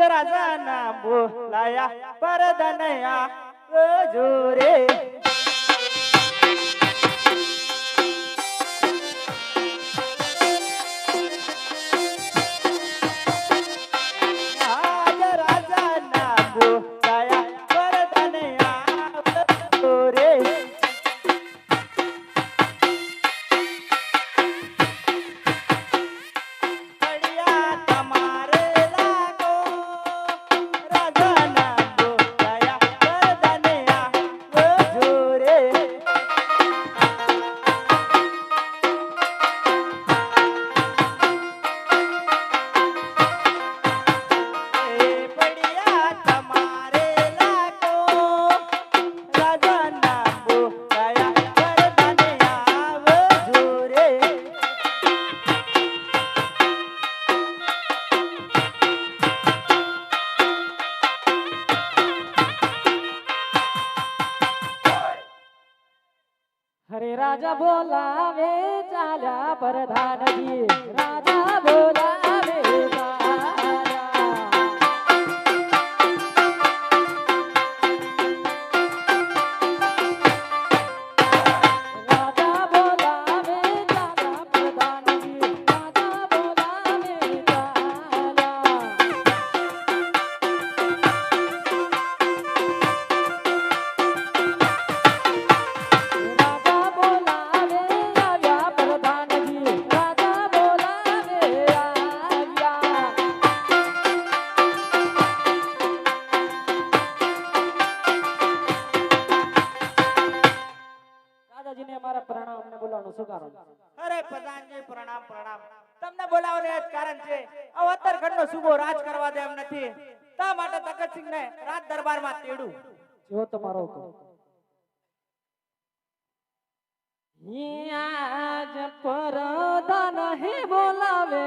આજ રાજા ના બોલાયા પરદનયા જોરે બોલાવે ચાલ્યા પ્રધાનજી તેડું જો તમારો હુકમ આજ પરદા નહીં બોલાવે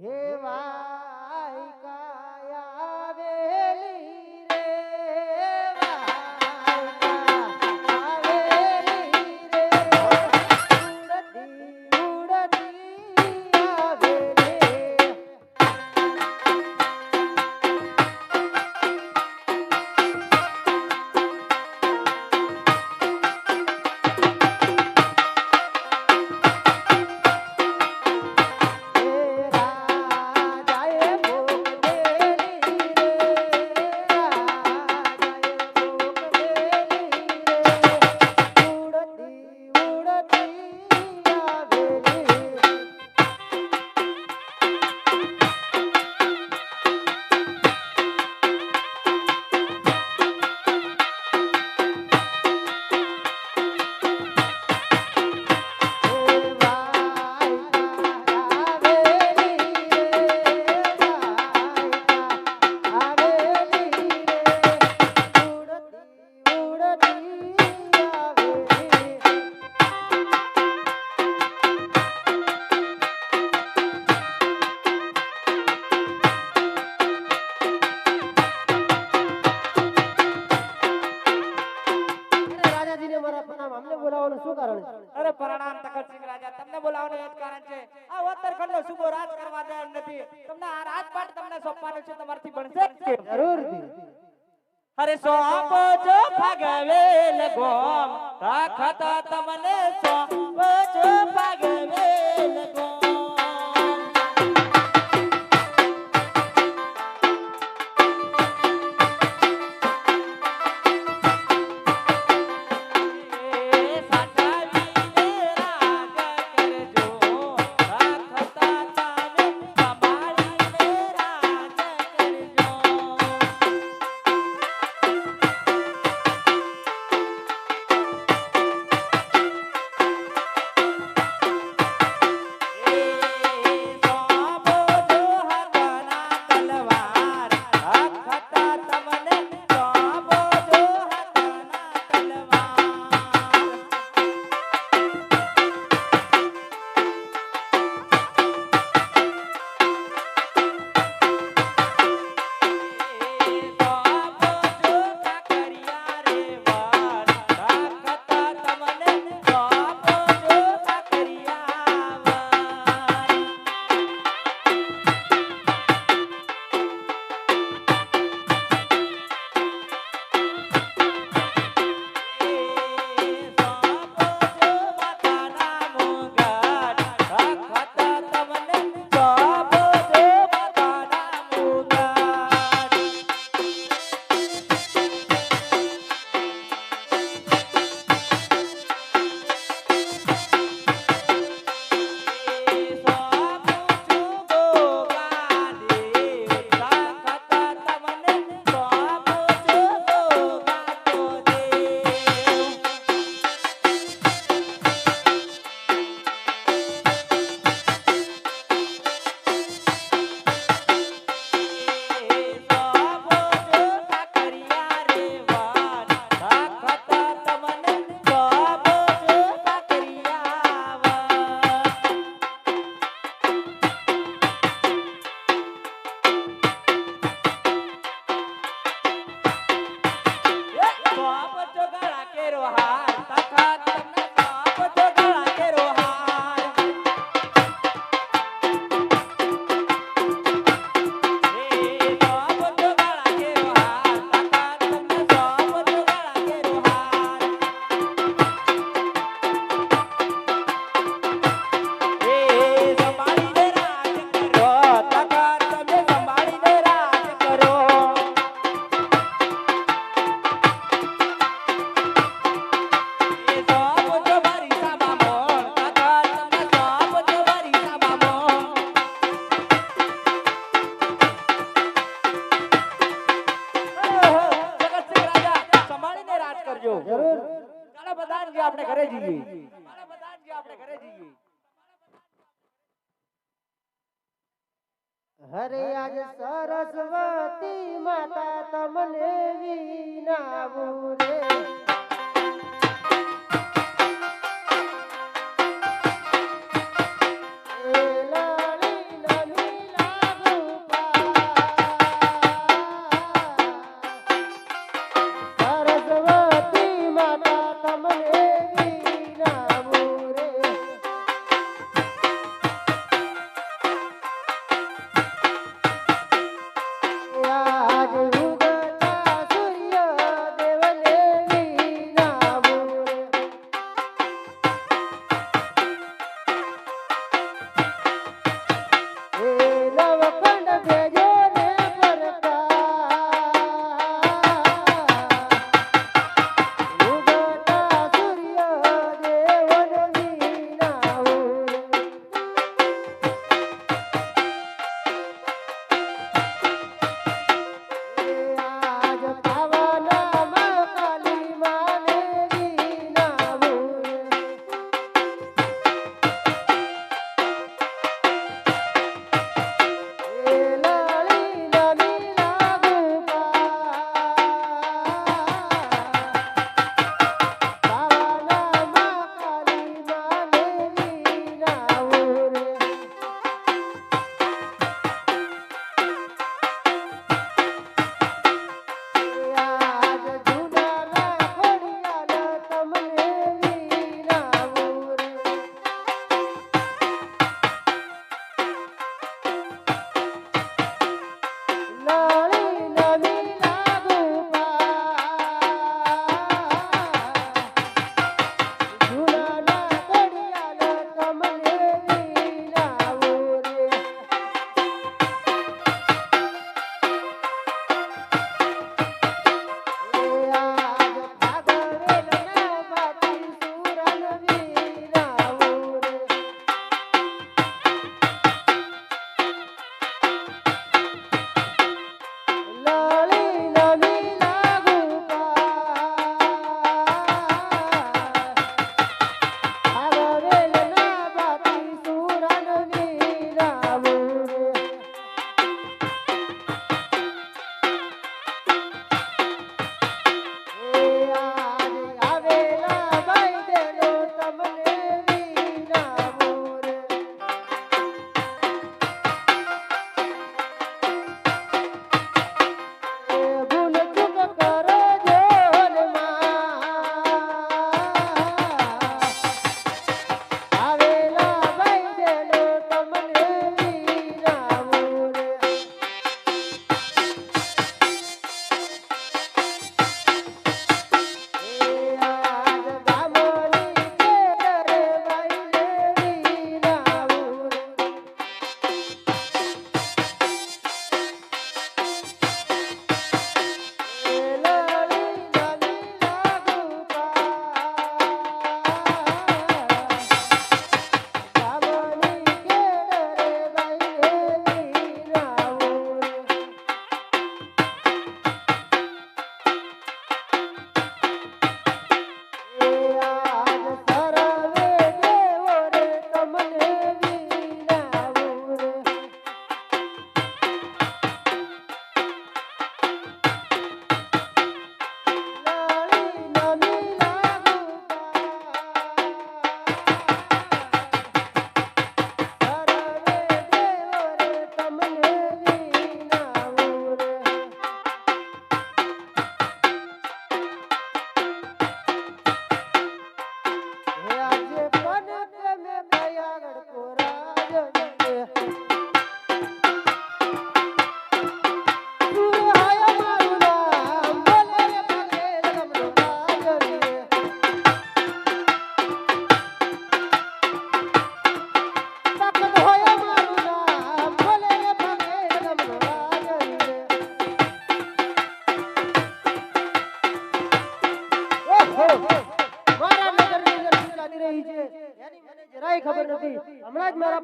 હે વા આપણે ઘરે જઈએ હરે આજ સરસ્વતી માતા તમને વિનાવું રે.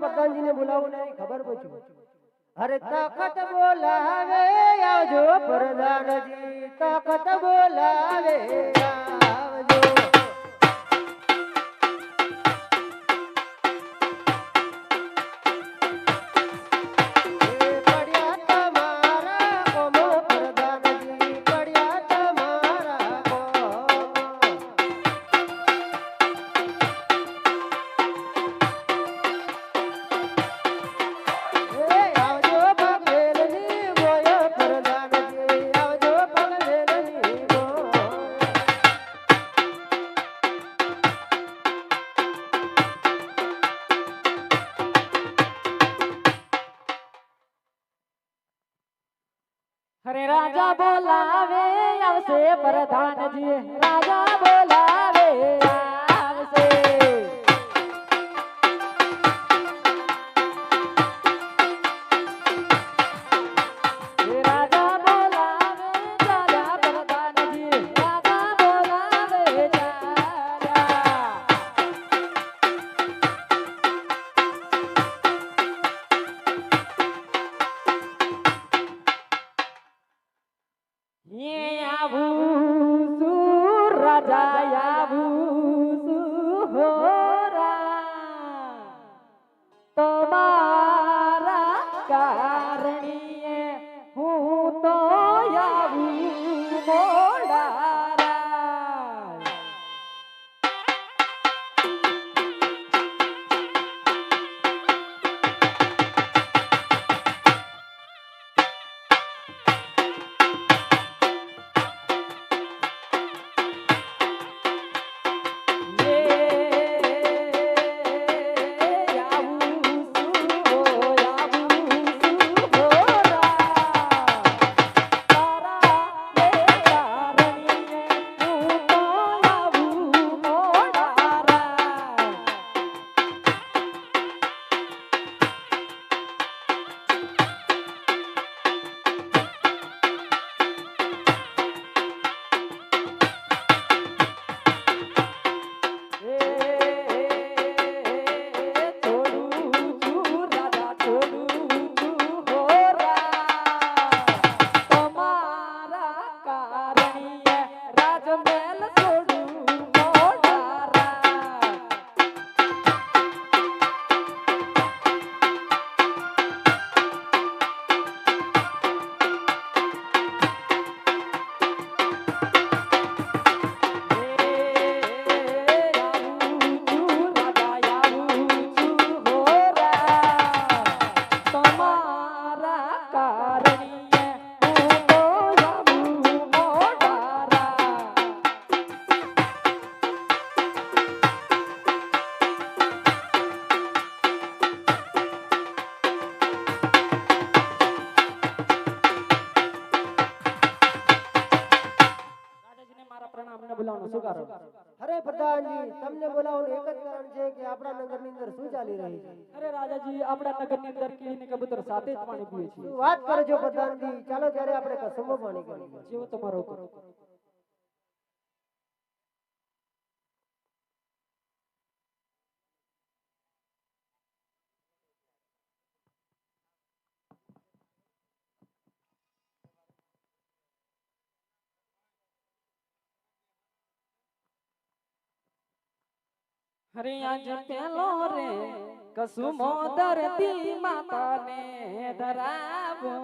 પ્રધાનજીને બોલાવું નહીં ખબર પૂછ્યું અરે તખત બોલાવે આવજો પ્રધાનજી તખત બોલાવે આવજો પ્રધાનજી રાજા બોલાવે બોલાવવાનું એક જ કારણ છે કે આપણા નગરની અંદર શું ચાલી રહી છે? અરે રાજાજી આપણા નગરની અંદર કીડી ને કબૂતર સાથે જ પાણી પીએ છીએ વાત કરજો પ્રધાનજી? ચાલો ત્યારે આપણે કસમો પાણી કરીએ. જેવો તમારો હુકમ. હરે આજ પેલો રે કસુમો ધરતી માતાને ધરાવો.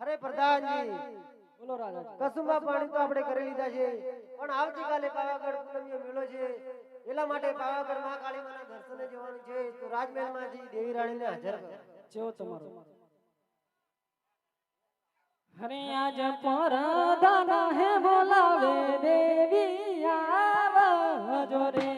અરે પ્રધાનજી બોલો રાજા કસુંબા પાણી તો આપણે કરી લીધા છે. પણ આવતીકાલે પાવાગઢ પૂનમનો મેળો છે. એટલા માટે પાવાગઢમાં કાળી માના દર્શને જવાનું છે. તો રાજમહેલમાં જઈ દેવી રાણીને હાજર જેવો તમારો. હરે આજ પરદાન હે બોલાવે દેવી આવજો રે.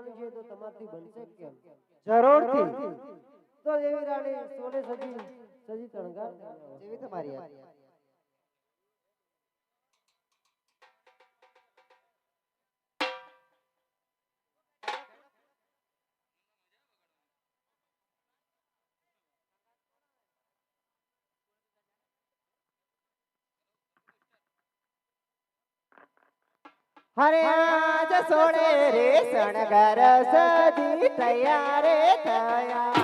દર્શને છે તો તમારથી બનશે કેમ? જરૂરથી. તો એવી રાણી સોને સજી સજી તણગાર એવી તમારી હરે આજ સોડે રે શણગાર સજી તૈયાર થયા.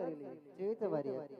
કરી લઈએ જેવી તમારી ઈચ્છા.